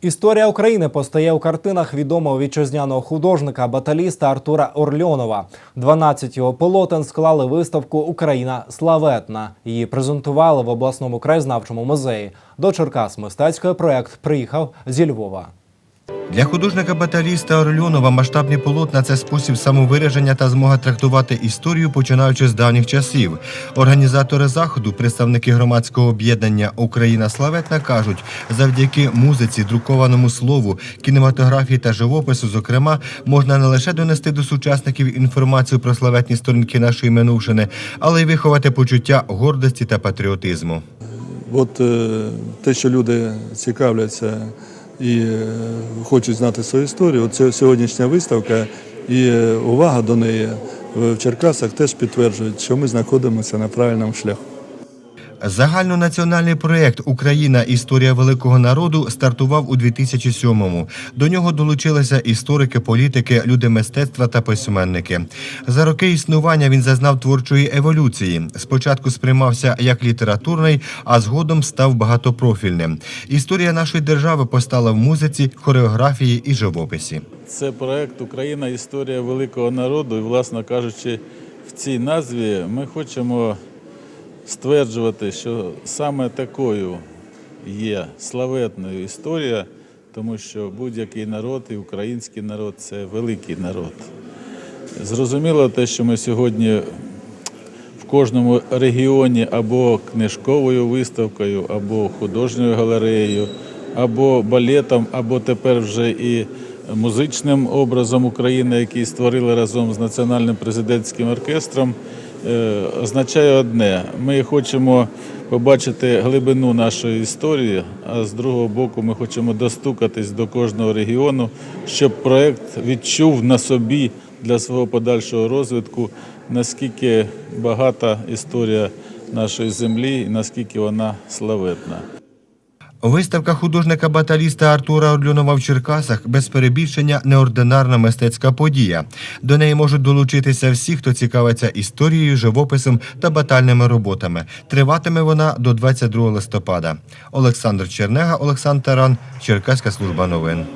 Історія України постає у картинах відомого вітчизняного художника баталіста Артура Орльонова. 12 його полотен склали виставку Україна славетна. Її презентували в обласному краєзнавчому музеї. До Черкас мистецький проект приїхав зі Львова. Для художника-баталіста Орльонова масштабні полотна це спосіб самовираження та змога трактувати історію, починаючи з давніх часів. Організатори заходу, представники громадського об'єднання Україна славетна кажуть, завдяки музиці, друкованому слову, кінематографії та живопису, зокрема, можна не лише донести до сучасників інформацію про славетні сторінки нашої минувшини, але й виховати почуття гордості та патріотизму. От е, те, що люди цікавляться і е, хочуть знати свою історію, от сьогоднішня виставка і е, увага до неї в Черкасах теж підтверджують, що ми знаходимося на правильному шляху. Загальнонаціональний проєкт Україна. Історія великого народу стартував у 2007-му. До нього долучилися історики, політики, люди мистецтва та письменники. За роки існування він зазнав творчої еволюції. Спочатку сприймався як літературний, а згодом став багатопрофільним. Історія нашої держави постала в музиці, хореографії і живописі. Це проект Україна історія великого народу. І, власно кажучи, в цій назві ми хочемо стверджувати, що саме такою є славетною історія, тому що будь-який народ, і український народ це великий народ. Зрозуміло те, що ми сьогодні в кожному регіоні або книжковою виставкою, або художньою галереєю, або балетом, або тепер вже і музичним образом України, який створили разом з Національним президентським оркестром, означає одне: ми хочемо побачити глибину нашої історії, а з другого боку, ми хочемо достукатись до кожного регіону, щоб проект відчув на собі для свого подальшого розвитку, наскільки багата історія нашої землі і наскільки вона славетна. Виставка художника-баталіста Артура Орлюнова в Черкасах без перебільшення неординарна мистецька подія. До неї можуть долучитися всі, хто цікавиться історією, живописом та батальними роботами. Триватиме вона до 22 листопада. Олександр Чернега, Олександр Таран, Черкаська служба новин.